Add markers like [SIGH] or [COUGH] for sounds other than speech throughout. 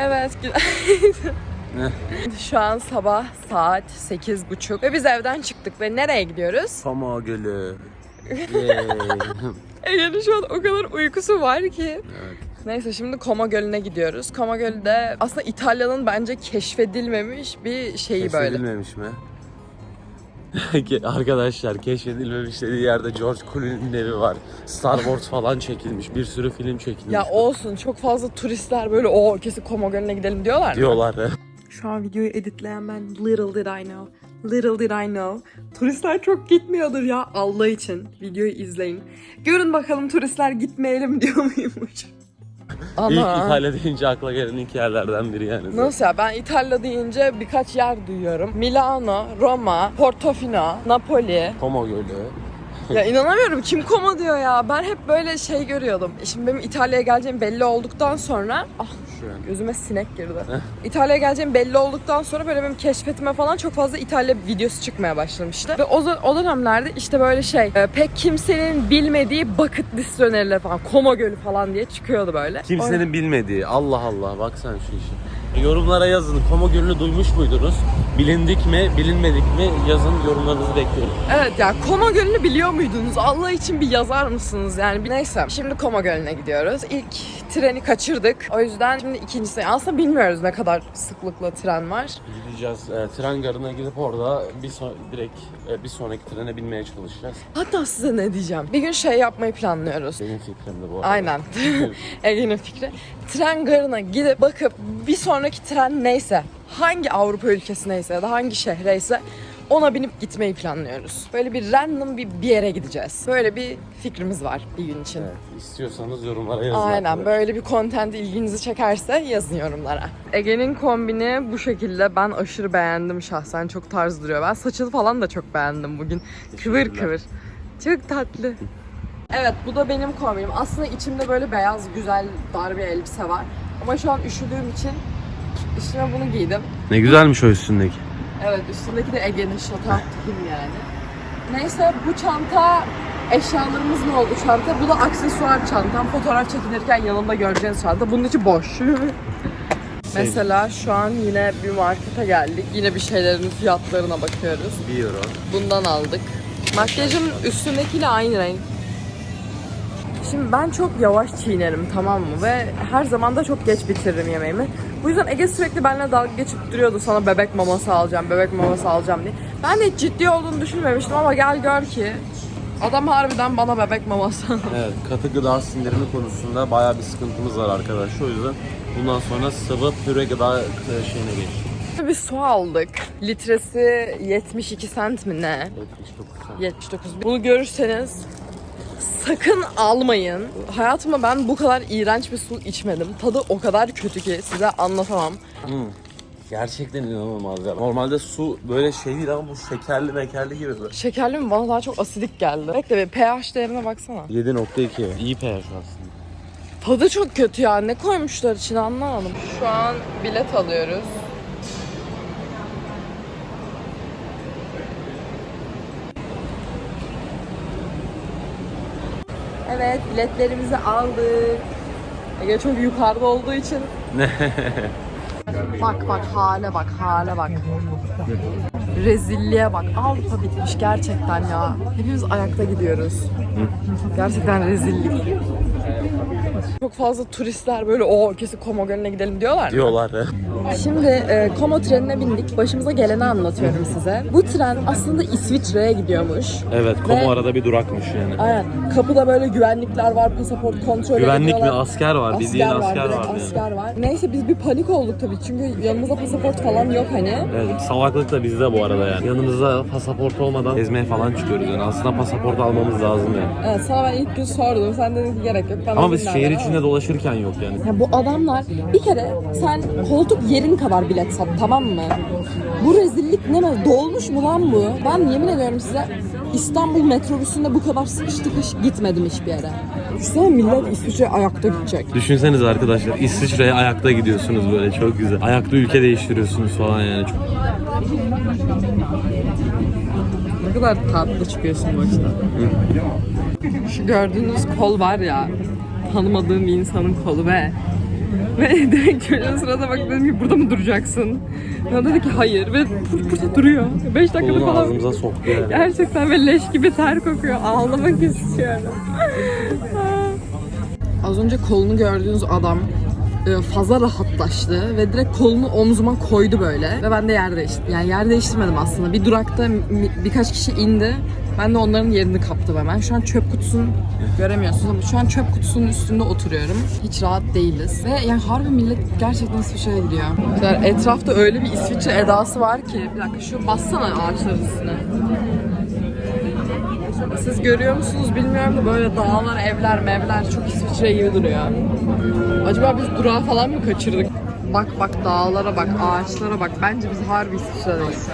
Evet. günaydın. Şu an sabah saat 8.30 ve biz evden çıktık ve nereye gidiyoruz? Kama Gölü. [LAUGHS] Ege'nin şu an o kadar uykusu var ki. evet. Neyse şimdi Koma Gölü'ne gidiyoruz. Koma Gölü de aslında İtalya'nın bence keşfedilmemiş bir şeyi böyle. Keşfedilmemiş mi? Arkadaşlar keşfedilmemiş dediği yerde George Clooney'nin evi var. Star Wars falan çekilmiş. Bir sürü film çekilmiş. Ya olsun çok fazla turistler böyle o kesin Koma Gölü'ne gidelim diyorlar mı? diyorlar. Şu an videoyu editleyen ben little did I know. Little did I know. Turistler çok gitmiyordur ya Allah için. Videoyu izleyin. Görün bakalım turistler gitmeyelim diyor muymuş. İlk Ama İtalya deyince akla gelen ilk yerlerden biri yani. nasıl ya ben İtalya deyince birkaç yer duyuyorum. Milano, Roma, Portofino, Napoli. Como Gölü. Ya inanamıyorum kim Koma diyor ya. Ben hep böyle şey görüyordum. Şimdi benim İtalya'ya geleceğim belli olduktan sonra ah Şu an. Gözüme sinek girdi. İtalya'ya geleceğim belli olduktan sonra böyle benim keşfetime falan çok fazla İtalya videosu çıkmaya başlamıştı. Ve o, o dönemlerde işte böyle şey e, pek kimsenin bilmediği bucket list önerileri falan Koma Gölü falan diye çıkıyordu böyle. Kimsenin bilmediği. Allah Allah bak sen şu işe. Yorumlara yazın. Como Gölü'nü duymuş muydunuz? Bilindik mi, bilinmedik mi? Yazın yorumlarınızı bekliyorum. Evet ya Koma Gölü'nü biliyor muydunuz? Allah için bir yazar mısınız yani? Neyse şimdi Koma Gölü'ne gidiyoruz. İlk treni kaçırdık. O yüzden şimdi ikincisi. Aslında bilmiyoruz ne kadar sıklıkla tren var. Gideceğiz e, tren garına gidip orada bir son, direkt e, bir sonraki trene binmeye çalışacağız. Hatta size ne diyeceğim? Bir gün şey yapmayı planlıyoruz. Benim fikrimdi bu arada. Aynen. [LAUGHS] Ege'nin fikri. Tren garına gidip bakıp bir sonraki tren neyse, hangi Avrupa ülkesi neyse ya da hangi şehreyse ona binip gitmeyi planlıyoruz. Böyle bir random bir, bir yere gideceğiz. Böyle bir fikrimiz var bir gün için. Evet, istiyorsanız yorumlara yazın. Aynen arkadaşlar. böyle bir content ilginizi çekerse yazın yorumlara. Ege'nin kombini bu şekilde ben aşırı beğendim şahsen çok tarz duruyor. Ben saçını falan da çok beğendim bugün. Kıvır kıvır. Çok tatlı. Evet bu da benim kombinim. Aslında içimde böyle beyaz güzel dar bir elbise var. Ama şu an üşüdüğüm için üstüme bunu giydim. Ne güzelmiş o üstündeki. Evet üstündeki de Ege'nin şotan tipim yani. Neyse bu çanta eşyalarımız ne oldu çanta? Bu da aksesuar çantam. Fotoğraf çekinirken yanımda göreceğiniz çanta. Bunun içi boş. [LAUGHS] Mesela şu an yine bir markete geldik. Yine bir şeylerin fiyatlarına bakıyoruz. 1 euro. Bundan aldık. Makyajım üstündekiyle aynı renk. Şimdi ben çok yavaş çiğnerim tamam mı? Ve her zaman da çok geç bitiririm yemeğimi. Bu yüzden Ege sürekli benimle dalga geçip duruyordu sana bebek maması alacağım, bebek maması alacağım diye. Ben de hiç ciddi olduğunu düşünmemiştim ama gel gör ki adam harbiden bana bebek maması aldı. [LAUGHS] Evet, katı gıda sindirimi konusunda bayağı bir sıkıntımız var arkadaşlar. O yüzden bundan sonra sıvı püre gıda e, şeyine geçtik. Bir su aldık. Litresi 72 sent mi ne? 79 saat. 79. Bunu görürseniz sakın almayın. Hayatımda ben bu kadar iğrenç bir su içmedim. Tadı o kadar kötü ki size anlatamam. Hmm. Gerçekten inanılmaz ya. Normalde su böyle şey değil ama bu şekerli mekerli gibi. böyle. Şekerli mi? Bana daha çok asidik geldi. Bekle bir pH değerine baksana. 7.2. İyi pH aslında. Tadı çok kötü ya. Ne koymuşlar içine anlamadım. Şu an bilet alıyoruz. Evet biletlerimizi aldık. Ege çok yukarıda olduğu için. [LAUGHS] bak bak hale bak hale bak. Rezilliğe bak. Avrupa bitmiş gerçekten ya. Hepimiz ayakta gidiyoruz. Gerçekten rezillik. Çok fazla turistler böyle o kesin Como Gölü'ne gidelim diyorlar. mı? Diyorlar. Şimdi e, Como trenine bindik. Başımıza geleni anlatıyorum size. Bu tren aslında İsviçre'ye gidiyormuş. Evet, Ve- Como arada bir durakmış yani. Aynen. Kapıda böyle güvenlikler var, pasaport kontrolü Güvenlik mi? ediyorlar. Asker var. Bildiğin asker, direkt var. yani. asker var. Neyse biz bir panik olduk tabii çünkü yanımızda pasaport falan yok hani. Evet, salaklık da bizde bu arada yani. Yanımızda pasaport olmadan gezmeye falan çıkıyoruz yani. Aslında pasaport almamız lazım yani. Evet, sana ben ilk gün sordum. Sen dedin ki gerek yok. Ben Ama biz şehir içinde ama- dolaşırken yok yani. Ya bu adamlar bir kere sen koltuk yerin kadar bilet sat tamam mı? Bu rezillik ne mi? Dolmuş mu lan bu? Ben yemin ediyorum size İstanbul metrobüsünde bu kadar sıkış tıkış gitmedim hiçbir yere. Düşünsene millet İsviçre ayakta gidecek. Düşünsenize arkadaşlar İsviçre'ye ayakta gidiyorsunuz böyle çok güzel. Ayakta ülke değiştiriyorsunuz falan yani. Çok... Ne kadar tatlı çıkıyorsun başta. Şu gördüğünüz kol var ya tanımadığım bir insanın kolu be. Ve [LAUGHS] direkt çocuğun sırada bak dedim ki burada mı duracaksın? Ya dedi ki hayır ve bur- burada duruyor. 5 dakikada Kolunu falan. ağzımıza soktu yani. Gerçekten ve leş gibi ter kokuyor. Ağlamak istiyorum. [LAUGHS] Az önce kolunu gördüğünüz adam e, fazla rahatlaştı ve direkt kolunu omzuma koydu böyle ve ben de yer değiştirdim. Yani yer değiştirmedim aslında. Bir durakta birkaç kişi indi. Ben de onların yerini kaptım hemen. Şu an çöp kutusunun göremiyorsunuz ama şu an çöp kutusunun üstünde oturuyorum. Hiç rahat değiliz. Ve yani harbi millet gerçekten İsviçre'ye gidiyor. Yani etrafta öyle bir İsviçre edası var ki. Bir dakika şu bassana ağaçların üstüne. Siz görüyor musunuz bilmiyorum da böyle dağlar, evler, mevler çok İsviçre gibi duruyor. Acaba biz durağı falan mı kaçırdık? Bak bak dağlara bak, ağaçlara bak. Bence biz harbi İsviçre'deyiz.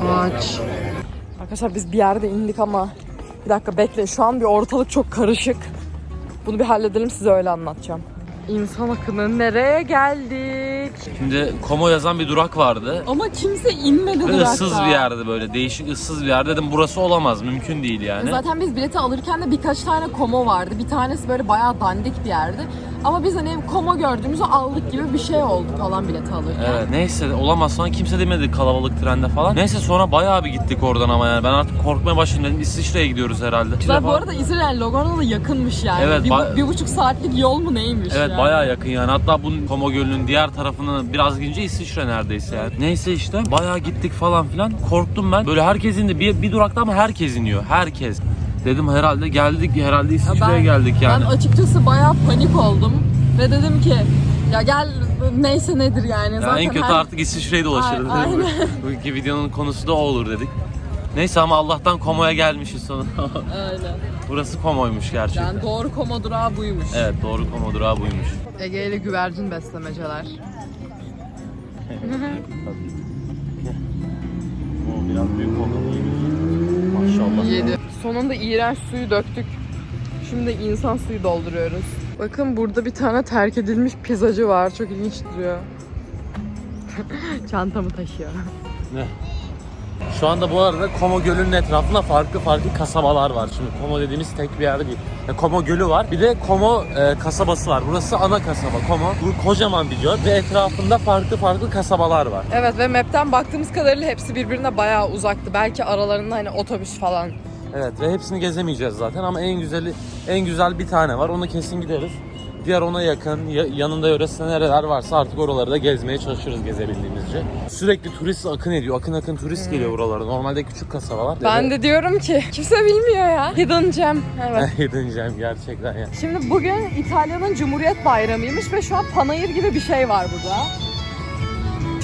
Ağaç. Arkadaşlar biz bir yerde indik ama bir dakika bekle. Şu an bir ortalık çok karışık. Bunu bir halledelim size öyle anlatacağım. İnsan akını nereye geldik? Şimdi Como yazan bir durak vardı. Ama kimse inmedi Ve durakta. ıssız bir yerdi böyle. Değişik ıssız bir yer. Dedim burası olamaz. Mümkün değil yani. Zaten biz bileti alırken de birkaç tane komo vardı. Bir tanesi böyle bayağı dandik bir yerdi. Ama biz hani komo gördüğümüzü aldık gibi bir şey oldu falan bileti alırken. Evet neyse olamaz sonra kimse demedi kalabalık trende falan. Neyse sonra bayağı bir gittik oradan ama yani ben artık korkmaya başladım dedim İsviçre'ye gidiyoruz herhalde. Zaten bu arada İsrail Logano da yakınmış yani. Evet, bir, ba- bir buçuk saatlik yol mu neymiş Evet yani. bayağı yakın yani. Hatta bu Como Gölü'nün diğer tarafını biraz gidince İsviçre neredeyse yani. Neyse işte bayağı gittik falan filan. Korktum ben. Böyle herkes indi. Bir, bir durakta ama herkes iniyor. Herkes. Dedim herhalde geldik herhalde İsviçre'ye geldik yani. Ben açıkçası bayağı panik oldum. Ve dedim ki ya gel neyse nedir yani. Ya Zaten en kötü her- artık İsviçre'yi dolaşırız. Ay- dedim. [LAUGHS] Bugünkü videonun konusu da o olur dedik. Neyse ama Allah'tan Como'ya gelmişiz sonunda. Öyle. [LAUGHS] Burası Como'ymuş gerçekten. Yani doğru komo durağı buymuş. Evet doğru Como durağı buymuş. Ege ile güvercin beslemeceler. [LAUGHS] O biraz büyük Como Maşallah. Yedi. Sonunda iğrenç suyu döktük. Şimdi insan suyu dolduruyoruz. Bakın burada bir tane terk edilmiş pizzacı var. Çok ilginç duruyor. [LAUGHS] Çantamı taşıyor. Ne? Şu anda bu arada Como Gölü'nün etrafında farklı farklı kasabalar var. Şimdi Como dediğimiz tek bir yer değil. Ya Como Gölü var. Bir de Como e, kasabası var. Burası ana kasaba Como. Bu kocaman bir göl ve etrafında farklı farklı kasabalar var. Evet ve map'ten baktığımız kadarıyla hepsi birbirine bayağı uzaktı. Belki aralarında hani otobüs falan. Evet ve hepsini gezemeyeceğiz zaten ama en güzeli en güzel bir tane var. Ona kesin gideriz. Diğer ona yakın, ya- yanında yöresinde nereler varsa artık oraları da gezmeye çalışırız gezebildiğimizce. Sürekli turist akın ediyor. Akın akın turist geliyor buralara. Normalde küçük kasabalar. Ben de diyorum ki kimse bilmiyor ya. Hidden Gem. Evet. [LAUGHS] Gideceğim gerçekten ya. Şimdi bugün İtalya'nın Cumhuriyet Bayramı'ymış ve şu an panayır gibi bir şey var burada.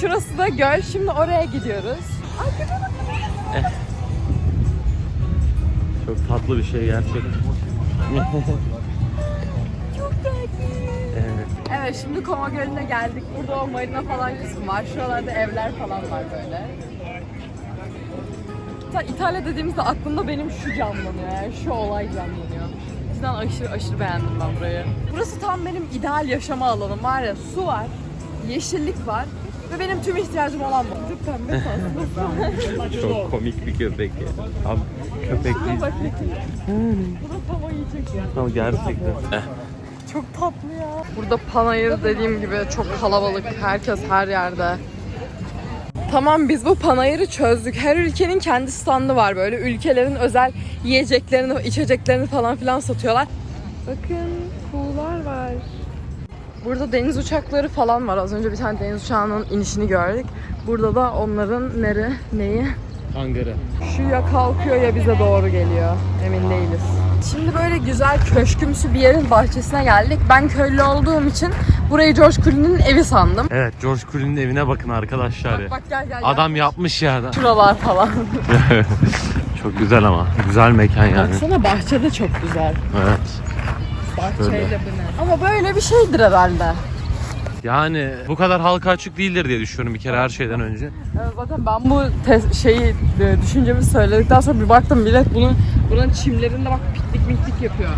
Şurası da göl. Şimdi oraya gidiyoruz. Çok tatlı bir şey gerçekten. evet. Evet şimdi Koma Gölü'ne geldik. Burada o marina falan kısmı var. Şuralarda evler falan var böyle. Ta İtalya dediğimizde aklımda benim şu canlanıyor yani şu olay canlanıyor. Cidden aşırı aşırı beğendim ben burayı. Burası tam benim ideal yaşama alanım var ya su var, yeşillik var ve benim tüm ihtiyacım olan bu. Çok pembe tatlı. Çok komik bir köpek ya. Abi köpek değil. Bak Bu da tava yiyecek ya. Ama gerçekten. Çok tatlı ya. Burada panayır dediğim gibi çok kalabalık. Herkes her yerde. Tamam biz bu panayırı çözdük. Her ülkenin kendi standı var böyle. Ülkelerin özel yiyeceklerini, içeceklerini falan filan satıyorlar. Bakın kuğular var. Burada deniz uçakları falan var. Az önce bir tane deniz uçağının inişini gördük. Burada da onların nere, neyi? Hangara. Şu ya kalkıyor ya bize doğru geliyor. Emin değiliz. Şimdi böyle güzel köşkümsü bir yerin bahçesine geldik. Ben köylü olduğum için burayı George Clooney'nin evi sandım. Evet George Clooney'nin evine bakın arkadaşlar. Bak bak gel gel. gel. Adam yapmış ya. Şuralar falan. [LAUGHS] Çok güzel ama. Güzel mekan yani. Baksana bahçe de çok güzel. Evet. Bahçeyle bu ne? Ama böyle bir şeydir herhalde. Yani bu kadar halka açık değildir diye düşünüyorum bir kere her şeyden önce. Evet, zaten ben bu şeyi e, düşüncemi söyledikten sonra bir baktım millet bunu buranın çimlerinde bak piknik miknik yapıyor.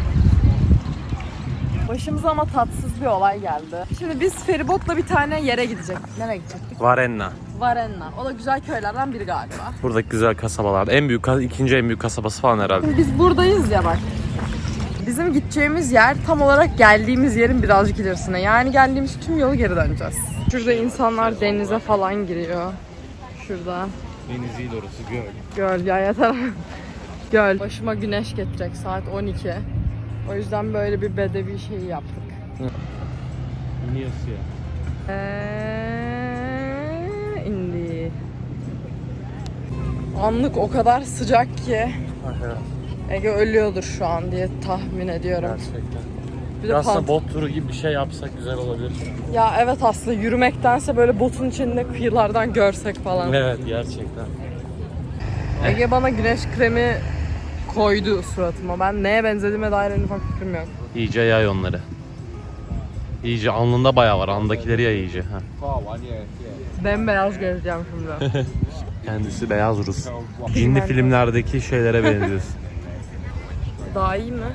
Başımıza ama tatsız bir olay geldi. Şimdi biz feribotla bir tane yere gidecek. Nereye gidecektik? Varenna. Varenna. O da güzel köylerden biri galiba. Buradaki güzel kasabalar. En büyük, ikinci en büyük kasabası falan herhalde. Şimdi biz buradayız ya bak. Bizim gideceğimiz yer tam olarak geldiğimiz yerin birazcık ilerisine. Yani geldiğimiz tüm yolu geri döneceğiz. Şurada insanlar denize falan giriyor. Şurada. Deniz değil orası göl. Göl ya yeter. [LAUGHS] Göl. Başıma güneş getirecek saat 12. O yüzden böyle bir bedevi şey yaptık. Niye ya? Eee, indi. Anlık o kadar sıcak ki Ege ölüyordur şu an diye tahmin ediyorum. Gerçekten. Bir de Aslında pant- bot turu gibi bir şey yapsak güzel olabilir. Ya evet aslında yürümektense böyle botun içinde kıyılardan görsek falan. Evet gerçekten. Ege bana güneş kremi koydu suratıma. Ben neye benzediğime dair en ufak fikrim yok. İyice yay onları. İyice alnında bayağı var. Alnındakileri yay iyice. Ha. Bembeyaz gezeceğim şimdi. [LAUGHS] Kendisi beyaz Rus. Cinli filmlerdeki şeylere benziyorsun. Daha iyi mi?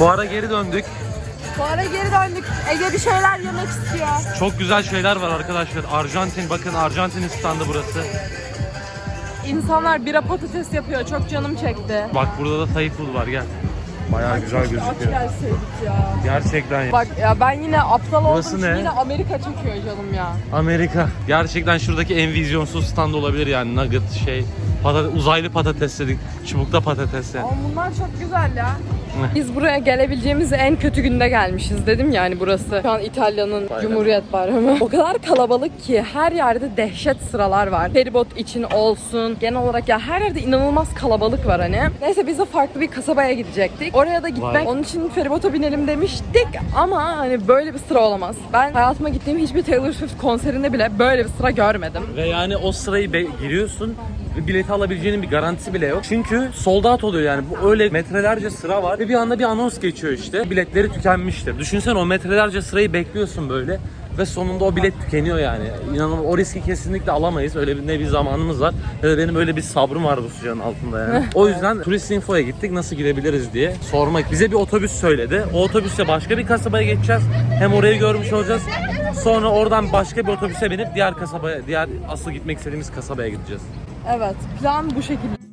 Bu ara geri döndük. Bu ara geri döndük. Ege bir şeyler yemek istiyor. Çok güzel şeyler var arkadaşlar. Arjantin bakın Arjantin standı burası. İnsanlar bira patates yapıyor. Çok canım çekti. Bak burada da Thai food var gel. Bayağı güzel Aç gözüküyor. gelseydik ya. Gerçekten ya. Bak ya ben yine aptal Burası olduğum için ne? yine Amerika çekiyor canım ya. Amerika. Gerçekten şuradaki en vizyonsuz stand olabilir yani. Nugget şey. Patates, uzaylı patates dedik. Çubukta patates yani. Ama bunlar çok güzel ya. [LAUGHS] Biz buraya gelebileceğimiz en kötü günde gelmişiz dedim yani burası. Şu an İtalya'nın Aynen. Cumhuriyet Bayramı. O kadar kalabalık ki her yerde dehşet sıralar var. Feribot için olsun. Genel olarak ya her yerde inanılmaz kalabalık var hani. Neyse biz de farklı bir kasabaya gidecektik. Oraya da gitmek Vay. onun için feribota binelim demiştik ama hani böyle bir sıra olamaz. Ben hayatıma gittiğim hiçbir Taylor Swift konserinde bile böyle bir sıra görmedim. Ve yani o sırayı be- giriyorsun bileti alabileceğinin bir garantisi bile yok. Çünkü sold out oluyor yani. Bu öyle metrelerce sıra var ve bir anda bir anons geçiyor işte. Biletleri tükenmiştir. Düşünsene o metrelerce sırayı bekliyorsun böyle ve sonunda o bilet tükeniyor yani. İnanılmaz o riski kesinlikle alamayız. Öyle bir ne bir zamanımız var. Da benim öyle bir sabrım var bu sıcağın altında yani. [LAUGHS] o yüzden Turist Info'ya gittik nasıl gidebiliriz diye sormak. Bize bir otobüs söyledi. O otobüsle başka bir kasabaya geçeceğiz. Hem orayı görmüş olacağız. Sonra oradan başka bir otobüse binip diğer kasabaya, diğer asıl gitmek istediğimiz kasabaya gideceğiz. Evet plan bu şekilde.